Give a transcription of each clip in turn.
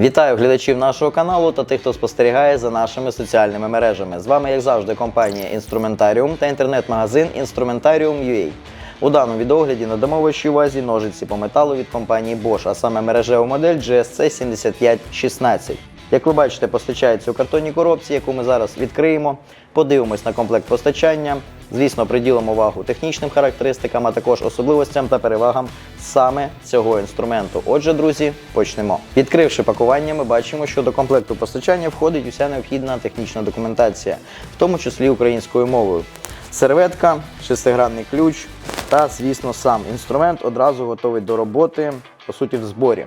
Вітаю глядачів нашого каналу та тих, хто спостерігає за нашими соціальними мережами. З вами, як завжди, компанія Інструментаріум та інтернет-магазин Інструментаріум.ua. У даному відогляді надамо вашій увазі ножиці по металу від компанії Bosch, а саме мережеву модель GSC 7516. Як ви бачите, постачається у картонній коробці, яку ми зараз відкриємо. Подивимось на комплект постачання. Звісно, приділимо увагу технічним характеристикам, а також особливостям та перевагам саме цього інструменту. Отже, друзі, почнемо. Відкривши пакування, ми бачимо, що до комплекту постачання входить уся необхідна технічна документація, в тому числі українською мовою. Серветка, шестигранний ключ та, звісно, сам інструмент одразу готовий до роботи, по суті, в зборі.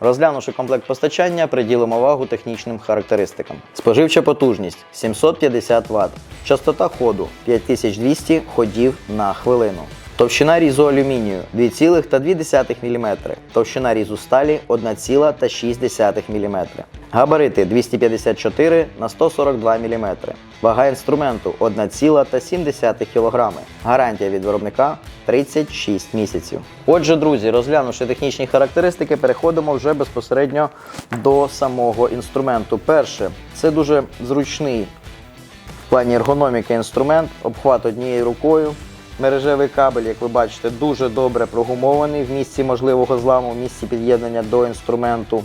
Розглянувши комплект постачання, приділимо увагу технічним характеристикам. Споживча потужність 750 Вт, частота ходу 5200 ходів на хвилину. Товщина різу алюмінію 2,2 мм, товщина різу сталі 1,6 мм. Габарити 254 на 142 мм. Вага інструменту 1,7 кг. Гарантія від виробника 36 місяців. Отже, друзі, розглянувши технічні характеристики, переходимо вже безпосередньо до самого інструменту. Перше, це дуже зручний в плані ергономіки інструмент, обхват однією рукою. Мережевий кабель, як ви бачите, дуже добре прогумований в місці можливого зламу, в місці під'єднання до інструменту.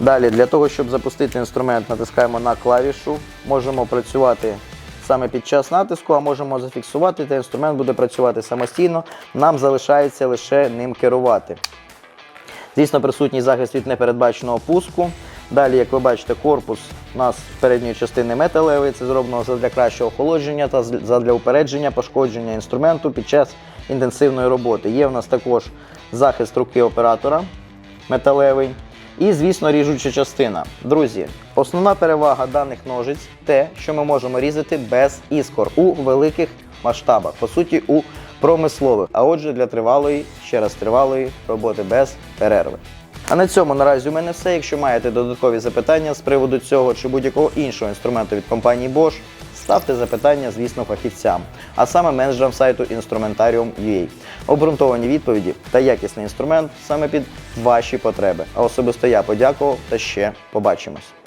Далі, для того, щоб запустити інструмент, натискаємо на клавішу. Можемо працювати саме під час натиску, а можемо зафіксувати, та інструмент буде працювати самостійно. Нам залишається лише ним керувати. Звісно, присутній захист від непередбаченого пуску. Далі, як ви бачите, корпус у нас передньої частини металевий, це зроблено задля кращого охолодження та задля упередження пошкодження інструменту під час інтенсивної роботи. Є в нас також захист руки оператора металевий. І, звісно, ріжуча частина. Друзі, основна перевага даних ножиць те, що ми можемо різати без іскор у великих масштабах, по суті, у промислових. А отже, для тривалої, ще раз тривалої роботи без перерви. А на цьому наразі у мене все. Якщо маєте додаткові запитання з приводу цього чи будь-якого іншого інструменту від компанії Bosch, ставте запитання, звісно, фахівцям, а саме менеджерам сайту Instrumentarium.ua. Обґрунтовані відповіді та якісний інструмент саме під ваші потреби. А особисто я подякував та ще побачимось.